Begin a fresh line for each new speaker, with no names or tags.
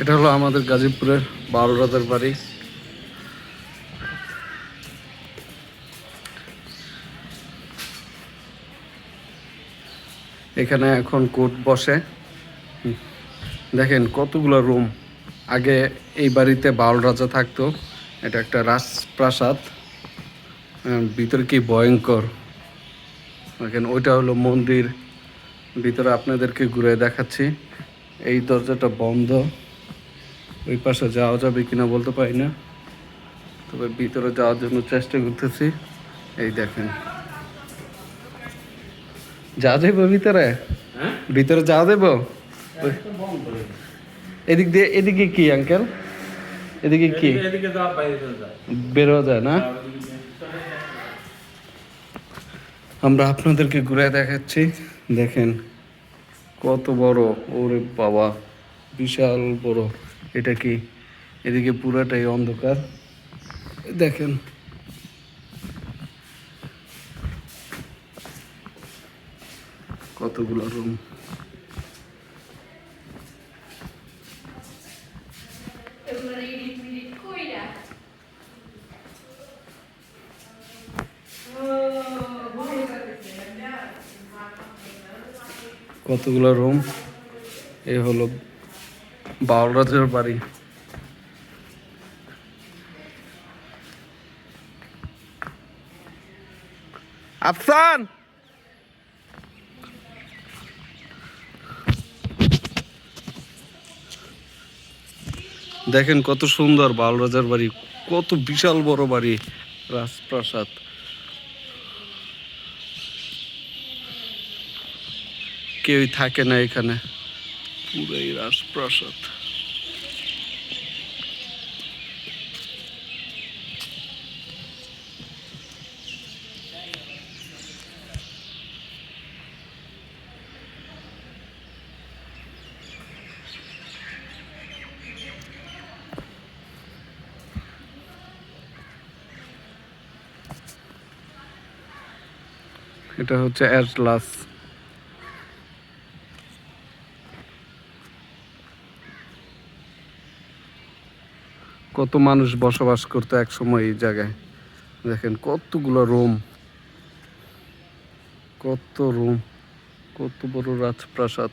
এটা হলো আমাদের গাজীপুরের বারোরাদের বাড়ি। এখানে এখন কোর্ট বসে। দেখেন কতগুলো রুম। আগে এই বাড়িতে বাউল রাজা থাকতো। এটা একটা রাজপ্রাসাদ। ভিতরে কি ভয়ঙ্কর। দেখেন ওইটা হলো মন্দির। ভিতরে আপনাদেরকে ঘুরে দেখাচ্ছি। এই দরজাটা বন্ধ। ওই পাশে যাওয়া যাবে কিনা বলতে পারি না। তবে ভিতরে যাওয়ার জন্য চেষ্টা করতেছি। এই দেখেন। যা দেবো ভিতরে? ভিতরে যা দেবো এদিক দিয়ে এদিকে কি আঙ্কেল? এদিকে কি? বেরো যায় না? আমরা আপনাদেরকে ঘুরে দেখাচ্ছি। দেখেন কত বড় ওরে বাবা। বিশাল বড়। এটা কি? এদিকে পুরাটাই অন্ধকার। দেখেন। কতগুলো রুম কতগুলো রুম এ হলো বাউলরাজের বাড়ি। আফসান! দেখেন কত সুন্দর বাউলরাজার বাড়ি, কত বিশাল বড় বাড়ি, রাজপ্রাসাদ। কেউই থাকে না এখানে। পুরাই রাজপ্রাসাদ। এটা হচ্ছে এজলাস কত মানুষ বসবাস করতো এক সময় এই জায়গায়। দেখেন কতগুলো রুম। কত রুম। কত বড় রাজপ্রাসাদ।